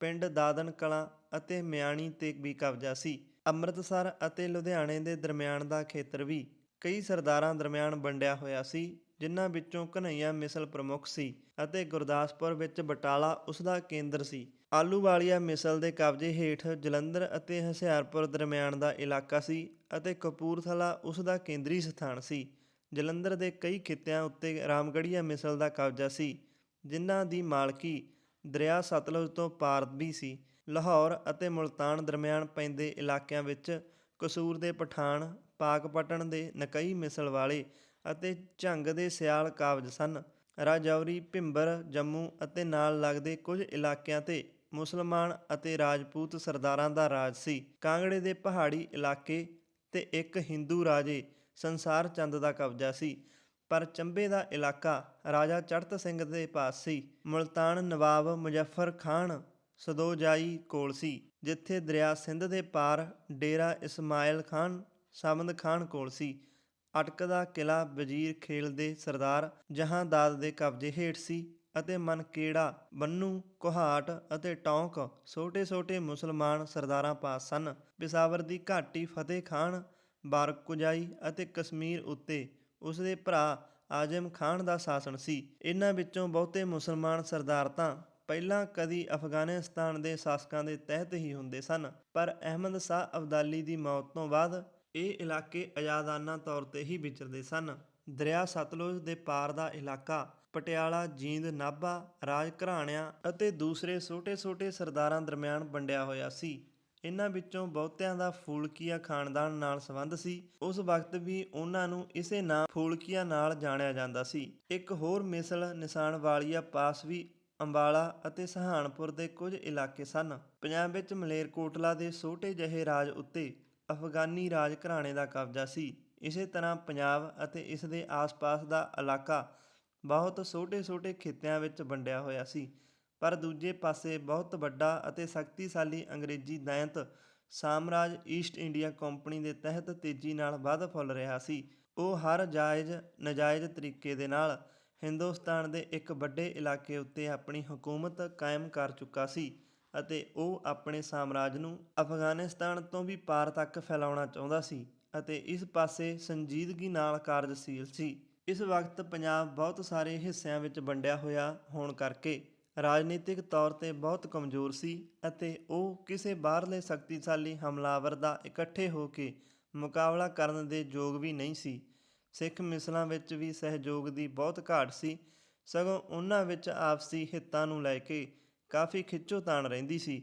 A: ਪਿੰਡ ਦਾਦਨ ਕਲਾਂ ਅਤੇ ਮਿਆਣੀ ਤੇ ਵੀ ਕਬਜ਼ਾ ਸੀ। ਅੰਮ੍ਰਿਤਸਰ ਅਤੇ ਲੁਧਿਆਣੇ ਦੇ ਦਰਮਿਆਨ ਦਾ ਖੇਤਰ ਵੀ ਕਈ ਸਰਦਾਰਾਂ ਦਰਮਿਆਨ ਵੰਡਿਆ ਹੋਇਆ ਸੀ। ਜਿਨ੍ਹਾਂ ਵਿੱਚੋਂ ਕਨਈਆ ਮਿਸਲ ਪ੍ਰਮੁੱਖ ਸੀ ਅਤੇ ਗੁਰਦਾਸਪੁਰ ਵਿੱਚ ਬਟਾਲਾ ਉਸ ਦਾ ਕੇਂਦਰ ਸੀ। ਆਲੂਵਾਲੀਆ ਮਿਸਲ ਦੇ ਕਬਜ਼ੇ ਹੇਠ ਜਲੰਧਰ ਅਤੇ ਹਸਿਆਰਪੁਰ ਦਰਮਿਆਨ ਦਾ ਇਲਾਕਾ ਸੀ ਅਤੇ ਕਪੂਰਥਲਾ ਉਸ ਦਾ ਕੇਂਦਰੀ ਸਥਾਨ ਸੀ। ਜਲੰਧਰ ਦੇ ਕਈ ਖਿੱਤਿਆਂ ਉੱਤੇ ਰਾਮਗੜੀਆ ਮਿਸਲ ਦਾ ਕਬਜ਼ਾ ਸੀ, ਜਿਨ੍ਹਾਂ ਦੀ ਮਾਲਕੀ ਦਰਿਆ ਸਤਲੁਜ ਤੋਂ ਪਾਰ ਵੀ ਸੀ। ਲਾਹੌਰ ਅਤੇ ਮੁਲਤਾਨ ਦਰਮਿਆਨ ਪੈਂਦੇ ਇਲਾਕਿਆਂ ਵਿੱਚ ਕਸੂਰ ਦੇ ਪਠਾਨ, ਪਾਕਪਟਨ ਦੇ ਨਕਈ ਮਿਸਲ ਵਾਲੇ ਅਤੇ ਝੰਗ ਦੇ ਸਿਆਲ ਕਾਬਜ ਸਨ। ਰਾਜੌਰੀ, ਭਿੰਬਰ, ਜੰਮੂ ਅਤੇ ਨਾਲ ਲੱਗਦੇ ਕੁਝ ਇਲਾਕਿਆਂ ਤੇ ਮੁਸਲਮਾਨ ਅਤੇ ਰਾਜਪੂਤ ਸਰਦਾਰਾਂ ਦਾ ਰਾਜ ਸੀ। ਕਾਂਗੜੇ ਦੇ ਪਹਾੜੀ ਇਲਾਕੇ ਤੇ ਇੱਕ ਹਿੰਦੂ ਰਾਜੇ ਸੰਸਾਰ ਚੰਦ ਦਾ ਕਬਜ਼ਾ ਸੀ। ਪਰ ਚੰਬੇ ਦਾ ਇਲਾਕਾ ਰਾਜਾ ਚੜਤ ਸਿੰਘ ਦੇ ਪਾਸ ਸੀ। ਮੁਲਤਾਨ ਨਵਾਬ ਮੁਜ਼ੱਫਰ ਖਾਨ ਸਦੋਜਾਈ ਕੋਲ ਸੀ, ਜਿੱਥੇ ਦਰਿਆ ਸਿੰਧ ਦੇ ਪਾਰ ਡੇਰਾ ਇਸਮਾਇਲ ਖਾਨ ਸਮਦ ਖਾਨ ਕੋਲ ਸੀ। ਅਟਕਦਾ ਕਿਲਾ ਵਜ਼ੀਰ ਖੇਲ ਦੇ ਸਰਦਾਰ ਜਹਾਂਦਾਦ ਦੇ ਕਬਜ਼ੇ ਹੇਠ ਸੀ ਅਤੇ ਮਨਕੇੜਾ ਬੰਨੂ ਕੁਹਾਟ ਅਤੇ ਟੌਂਕ ਛੋਟੇ-ਛੋਟੇ ਮੁਸਲਮਾਨ ਸਰਦਾਰਾਂ ਪਾਸ ਸਨ। ਪਿਸ਼ਾਵਰ ਦੀ ਘਾਟੀ ਫਤਿਹ ਖਾਨ ਬਾਰਕੁਜਾਈ ਅਤੇ ਕਸ਼ਮੀਰ ਉੱਤੇ ਉਸਦੇ ਭਰਾ ਆਜ਼ਮ ਖਾਨ ਦਾ ਸ਼ਾਸਨ ਸੀ। ਇਹਨਾਂ ਵਿੱਚੋਂ ਬਹੁਤੇ ਮੁਸਲਮਾਨ ਸਰਦਾਰ ਤਾਂ ਪਹਿਲਾਂ ਕਦੀ ਅਫਗਾਨਿਸਤਾਨ ਦੇ ਸ਼ਾਸਕਾਂ ਦੇ ਤਹਿਤ ਹੀ ਹੁੰਦੇ ਸਨ, ਪਰ ਅਹਿਮਦ ਸ਼ਾਹ ਅਬਦਾਲੀ ਦੀ ਮੌਤ ਤੋਂ ਬਾਅਦ ਇਹ ਇਲਾਕੇ ਆਜ਼ਾਦਾਨਾ ਤੌਰ ਤੇ ਹੀ ਵਿਚਰਦੇ ਸਨ। ਦਰਿਆ ਸਤਲੁਜ ਦੇ ਪਾਰ ਦਾ ਇਲਾਕਾ, ਪਟਿਆਲਾ, ਜੀਂਦ, ਨਾਭਾ, ਰਾਜ ਘਰਾਣਿਆਂ ਅਤੇ ਦੂਸਰੇ ਛੋਟੇ-ਛੋਟੇ ਸਰਦਾਰਾਂ ਦਰਮਿਆਨ ਵੰਡਿਆ ਹੋਇਆ ਸੀ। ਇਹਨਾਂ ਵਿੱਚੋਂ ਬਹੁਤਿਆਂ ਦਾ ਫੂਲਕੀਆ ਖਾਨਦਾਨ ਨਾਲ ਸੰਬੰਧ ਸੀ। ਉਸ ਵਕਤ ਵੀ ਉਹਨਾਂ ਨੂੰ ਇਸੇ ਨਾਮ ਫੂਲਕੀਆ ਨਾਲ ਜਾਣਿਆ ਜਾਂਦਾ ਸੀ। ਇੱਕ ਹੋਰ ਮਿਸਲ ਨਿਸ਼ਾਨ ਵਾਲੀਆ ਪਾਸ ਵੀ ਅੰਬਾਲਾ ਅਤੇ ਸਹਾਨਪੁਰ ਦੇ ਕੁਝ ਇਲਾਕੇ ਸਨ। ਪੰਜਾਬ ਵਿੱਚ ਮਲੇਰਕੋਟਲਾ ਦੇ ਛੋਟੇ ਜਿਹੇ ਰਾਜ ਉੱਤੇ ਅਫਗਾਨੀ ਰਾਜ ਘਰਾਣੇ ਦਾ ਕਬਜ਼ਾ ਸੀ। ਇਸੇ ਤਰ੍ਹਾਂ ਪੰਜਾਬ ਅਤੇ ਇਸ ਦੇ ਆਸ-ਪਾਸ ਦਾ ਇਲਾਕਾ ਬਹੁਤ ਛੋਟੇ-ਛੋਟੇ ਖਿੱਤਿਆਂ ਵਿੱਚ ਵੰਡਿਆ ਹੋਇਆ ਸੀ। ਪਰ ਦੂਜੇ ਪਾਸੇ ਬਹੁਤ ਵੱਡਾ ਅਤੇ ਸ਼ਕਤੀਸ਼ਾਲੀ ਅੰਗਰੇਜ਼ੀ ਦੈਂਤ ਸਾਮਰਾਜ ਈਸਟ ਇੰਡੀਆ ਕੰਪਨੀ ਦੇ ਤਹਿਤ ਤੇਜ਼ੀ ਨਾਲ ਵੱਧ ਫੁੱਲ ਰਿਹਾ ਸੀ। ਉਹ ਹਰ ਜਾਇਜ਼, ਨਜਾਇਜ਼ ਤਰੀਕੇ ਦੇ ਨਾਲ ਹਿੰਦੁਸਤਾਨ ਦੇ ਇੱਕ ਵੱਡੇ ਇਲਾਕੇ ਉੱਤੇ ਆਪਣੀ ਹਕੂਮਤ ਕਾਇਮ ਕਰ ਚੁੱਕਾ ਸੀ। ਅਤੇ ਉਹ ਆਪਣੇ ਸਾਮਰਾਜ ਨੂੰ ਅਫਗਾਨਿਸਤਾਨ ਤੋਂ ਵੀ ਪਾਰ ਤੱਕ ਫੈਲਾਉਣਾ ਚਾਹੁੰਦਾ ਸੀ ਅਤੇ ਇਸ ਪਾਸੇ ਸੰਜੀਦਗੀ ਨਾਲ ਕਾਰਜਸ਼ੀਲ ਸੀ। ਇਸ ਵਕਤ ਪੰਜਾਬ ਬਹੁਤ ਸਾਰੇ ਹਿੱਸਿਆਂ ਵਿੱਚ ਵੰਡਿਆ ਹੋਇਆ ਹੋਣ ਕਰਕੇ ਰਾਜਨੀਤਿਕ ਤੌਰ ਤੇ ਬਹੁਤ ਕਮਜ਼ੋਰ ਸੀ ਅਤੇ ਉਹ ਕਿਸੇ ਬਾਹਰਲੇ ਸ਼ਕਤੀਸ਼ਾਲੀ ਹਮਲਾਵਰ ਦਾ ਇਕੱਠੇ ਹੋ ਕੇ ਮੁਕਾਬਲਾ ਕਰਨ ਦੇ ਯੋਗ ਵੀ ਨਹੀਂ ਸੀ। ਸਿੱਖ ਮਿਸਲਾਂ ਵਿੱਚ ਵੀ ਸਹਿਯੋਗ ਦੀ ਬਹੁਤ ਘਾਟ ਸੀ। ਸਗੋਂ ਉਹਨਾਂ ਵਿੱਚ ਆਪਸੀ ਹਿੱਤਾਂ ਨੂੰ ਲੈ ਕੇ ਕਾਫੀ ਖਿੱਚੋ ਤਾਣ ਰਹਿੰਦੀ ਸੀ।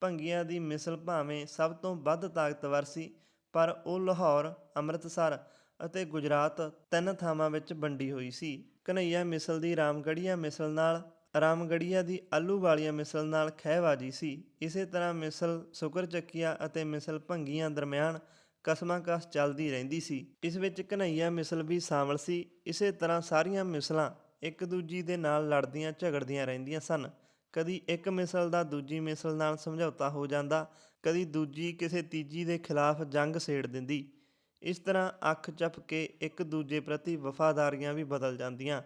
A: ਭੰਗੀਆਂ ਦੀ ਮਿਸਲ ਭਾਵੇਂ ਸਭ ਤੋਂ ਵੱਧ ਤਾਕਤਵਰ ਸੀ, ਪਰ ਉਹ ਲਾਹੌਰ, ਅੰਮ੍ਰਿਤਸਰ ਅਤੇ ਗੁਜਰਾਤ ਤਿੰਨ ਥਾਵਾਂ ਵਿੱਚ ਵੰਡੀ ਹੋਈ ਸੀ। ਕਨਈਆ ਮਿਸਲ ਦੀ ਰਾਮਗੜੀਆ ਮਿਸਲ ਨਾਲ ਰਾਮਗੜੀਆ ਦੀ ਆਲੂ ਵਾਲੀਆ ਮਿਸਲ ਨਾਲ ਖਹਿਬਾਜੀ ਸੀ। ਇਸੇ ਤਰ੍ਹਾਂ ਮਿਸਲ ਸ਼ੁਕਰ ਚੱਕੀਆ ਅਤੇ ਮਿਸਲ ਭੰਗੀਆਂ ਦਰਮਿਆਨ ਕਸਮਾਂ-ਕਸ ਚੱਲਦੀ ਰਹਿੰਦੀ ਸੀ। ਇਸ ਵਿੱਚ ਕਨਈਆ ਮਿਸਲ ਵੀ ਸ਼ਾਮਲ ਸੀ। ਇਸੇ ਤਰ੍ਹਾਂ ਸਾਰੀਆਂ ਮਿਸਲਾਂ ਇੱਕ ਦੂਜੀ ਦੇ ਨਾਲ ਲੜਦੀਆਂ ਝਗੜਦੀਆਂ ਰਹਿੰਦੀਆਂ ਸਨ। ਕਦੀ ਇੱਕ ਮਿਸਲ ਦਾ ਦੂਜੀ ਮਿਸਲ ਨਾਲ ਸਮਝੌਤਾ ਹੋ ਜਾਂਦਾ, ਕਦੀ ਦੂਜੀ ਕਿਸੇ ਤੀਜੀ ਦੇ ਖਿਲਾਫ ਜੰਗ ਛੇੜ ਦਿੰਦੀ। ਇਸ ਤਰ੍ਹਾਂ ਅੱਖ ਚੱਪ ਕੇ ਇੱਕ ਦੂਜੇ ਪ੍ਰਤੀ ਵਫਾਦਾਰੀਆਂ ਵੀ ਬਦਲ ਜਾਂਦੀਆਂ।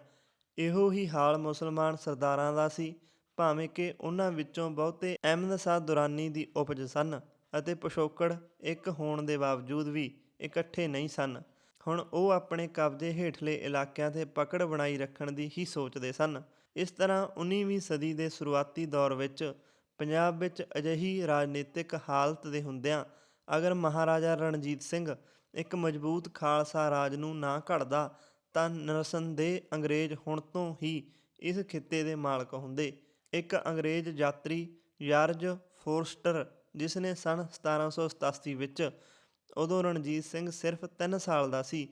A: ਇਹੋ ਹੀ ਹਾਲ ਮੁਸਲਮਾਨ ਸਰਦਾਰਾਂ ਦਾ ਸੀ, ਭਾਵੇਂ ਕਿ ਉਹਨਾਂ ਵਿੱਚੋਂ ਬਹੁਤੇ ਅਹਿਮਦ ਸ਼ਾਹ ਦੁਰਾਨੀ ਦੀ ਉਪਜ ਸਨ ਅਤੇ ਪਿਛੋਕੜ ਇੱਕ ਹੋਣ ਦੇ ਬਾਵਜੂਦ ਵੀ ਇਕੱਠੇ ਨਹੀਂ ਸਨ। ਹੁਣ ਉਹ ਆਪਣੇ ਕਬਜ਼ੇ ਹੇਠਲੇ ਇਲਾਕਿਆਂ ਤੇ ਪਕੜ ਬਣਾਈ ਰੱਖਣ ਦੀ ਹੀ ਸੋਚਦੇ ਸਨ। ਇਸ ਤਰ੍ਹਾਂ 19ਵੀਂ ਸਦੀ ਦੇ ਸ਼ੁਰੂਆਤੀ ਦੌਰ ਵਿੱਚ ਪੰਜਾਬ ਵਿੱਚ ਅਜਿਹੀ ਰਾਜਨੀਤਿਕ ਹਾਲਤ ਦੇ ਹੁੰਦਿਆਂ ਅਗਰ ਮਹਾਰਾਜਾ ਰਣਜੀਤ ਸਿੰਘ ਇੱਕ ਮਜ਼ਬੂਤ ਖਾਲਸਾ ਰਾਜ ਨੂੰ ਨਾ ਘੜਦਾ, ਤਾਂ ਨਰਸਨਦੇਹ ਅੰਗਰੇਜ਼ ਹੁਣ ਤੋਂ ਹੀ ਇਸ ਖਿੱਤੇ ਦੇ ਮਾਲਕ ਹੁੰਦੇ। ਇੱਕ ਅੰਗਰੇਜ਼ ਯਾਤਰੀ ਯਾਰਜ ਫੋਰਸਟਰ, ਜਿਸ ਨੇ ਸਨ 1787 ਵਿੱਚ ਉਦੋਂ ਰਣਜੀਤ ਸਿੰਘ ਸਿਰਫ 3 ਸਾਲ ਦਾ ਸੀ,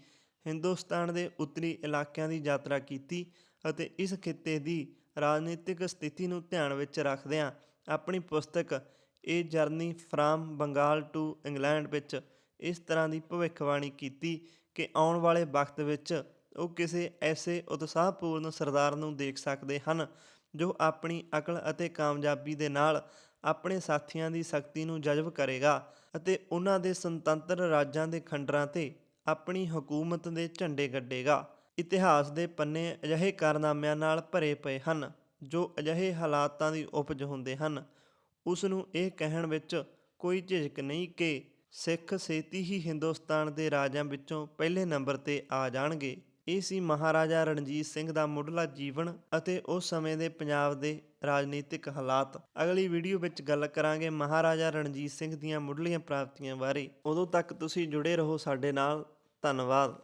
A: ਹਿੰਦੁਸਤਾਨ ਦੇ ਉੱਤਰੀ ਇਲਾਕਿਆਂ ਦੀ ਯਾਤਰਾ ਕੀਤੀ ਅਤੇ ਇਸ ਖਿੱਤੇ ਦੀ ਰਾਜਨੀਤਿਕ ਸਥਿਤੀ ਨੂੰ ਧਿਆਨ ਵਿੱਚ ਰੱਖਦਿਆਂ ਆਪਣੀ ਪੁਸਤਕ ਇਹ journey from Bengal to England ਵਿੱਚ ਇਸ ਤਰ੍ਹਾਂ ਦੀ ਭਵਿੱਖਬਾਣੀ ਕੀਤੀ ਕਿ ਆਉਣ ਵਾਲੇ ਵਕਤ ਵਿੱਚ ਉਹ ਕਿਸੇ ਐਸੇ ਉਤਸ਼ਾਹਪੂਰਨ ਸਰਦਾਰ ਨੂੰ ਦੇਖ ਸਕਦੇ ਹਨ ਜੋ ਆਪਣੀ ਅਕਲ ਅਤੇ ਕਾਮਯਾਬੀ ਦੇ ਨਾਲ ਆਪਣੇ ਸਾਥੀਆਂ ਦੀ ਸ਼ਕਤੀ ਨੂੰ ਜਜ਼ਬ ਕਰੇਗਾ ਅਤੇ ਉਹਨਾਂ ਦੇ ਸੁਤੰਤਰ ਰਾਜਾਂ ਦੇ ਖੰਡਰਾਂ ਤੇ ਆਪਣੀ ਹਕੂਮਤ ਦੇ ਝੰਡੇ ਗੱਡੇਗਾ। ਇਤਿਹਾਸ ਦੇ ਪੰਨੇ ਅਜਿਹੇ ਕਾਰਨਾਮਿਆਂ ਨਾਲ ਭਰੇ ਪਏ ਹਨ, ਜੋ ਅਜਿਹੇ ਹਾਲਾਤਾਂ ਦੀ ਉਪਜ ਹੁੰਦੇ ਹਨ। ਉਸ ਨੂੰ ਇਹ ਕਹਿਣ ਵਿੱਚ ਕੋਈ ਝਿਜਕ ਨਹੀਂ ਕਿ ਸਿੱਖ ਛੇਤੀ ਹੀ ਹਿੰਦੁਸਤਾਨ ਦੇ ਰਾਜਾਂ ਵਿੱਚੋਂ ਪਹਿਲੇ ਨੰਬਰ ਤੇ ਆ ਜਾਣਗੇ। ਇਹ ਸੀ ਮਹਾਰਾਜਾ ਰਣਜੀਤ ਸਿੰਘ ਦਾ ਮੁੱਢਲਾ ਜੀਵਨ ਅਤੇ ਉਸ ਸਮੇਂ ਦੇ ਪੰਜਾਬ ਦੇ ਰਾਜਨੀਤਿਕ ਹਾਲਾਤ। ਅਗਲੀ ਵੀਡੀਓ ਵਿੱਚ ਗੱਲ ਕਰਾਂਗੇ ਮਹਾਰਾਜਾ ਰਣਜੀਤ ਸਿੰਘ ਦੀਆਂ ਮੁੱਢਲੀਆਂ ਪ੍ਰਾਪਤੀਆਂ ਬਾਰੇ। ਉਦੋਂ ਤੱਕ ਤੁਸੀਂ ਜੁੜੇ ਰਹੋ ਸਾਡੇ ਨਾਲ। ਧੰਨਵਾਦ।